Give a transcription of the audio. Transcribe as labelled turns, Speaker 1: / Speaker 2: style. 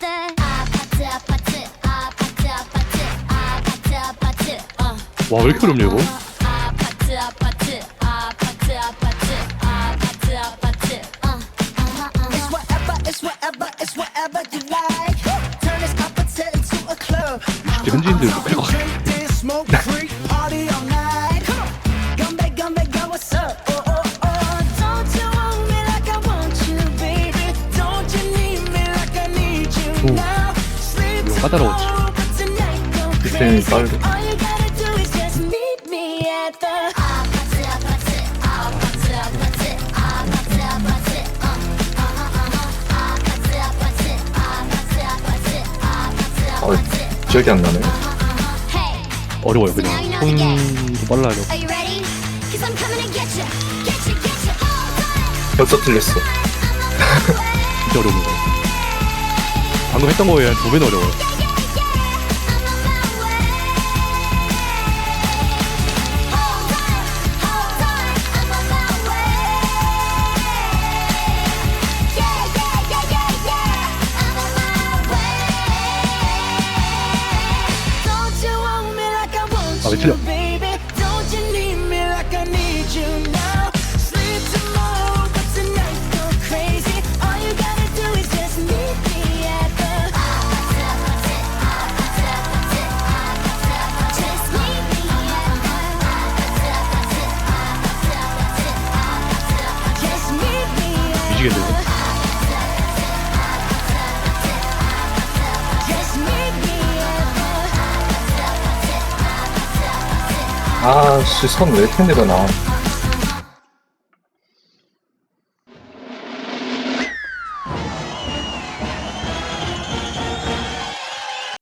Speaker 1: the 아파트, 아파트, 아파트, 아파트, 아파트, 아파트.
Speaker 2: Uh.
Speaker 3: 와, 왜 이렇게 어렵냐, 이거?
Speaker 2: 아파트 아파트 아파트 아파트 아파트 아파트 어 어허 어허
Speaker 4: It's whatever, it's whatever, it's whatever you like. Turn this opposite into a club.
Speaker 3: 현지인들 빼고
Speaker 1: 파트, 아파트, 아파트, 아파트, 어, 아파트.
Speaker 5: 기억이 안 나네.
Speaker 3: 어려워요, 그냥. 손도 빨라야
Speaker 1: on,
Speaker 5: 벌써 틀렸어.
Speaker 3: 진짜 어려운 거. 방금 했던 거에 한 두 배는 어려워요. 아, 왜 틀려?
Speaker 4: Me at
Speaker 5: 아, 씨, 손왜 텐데가 나.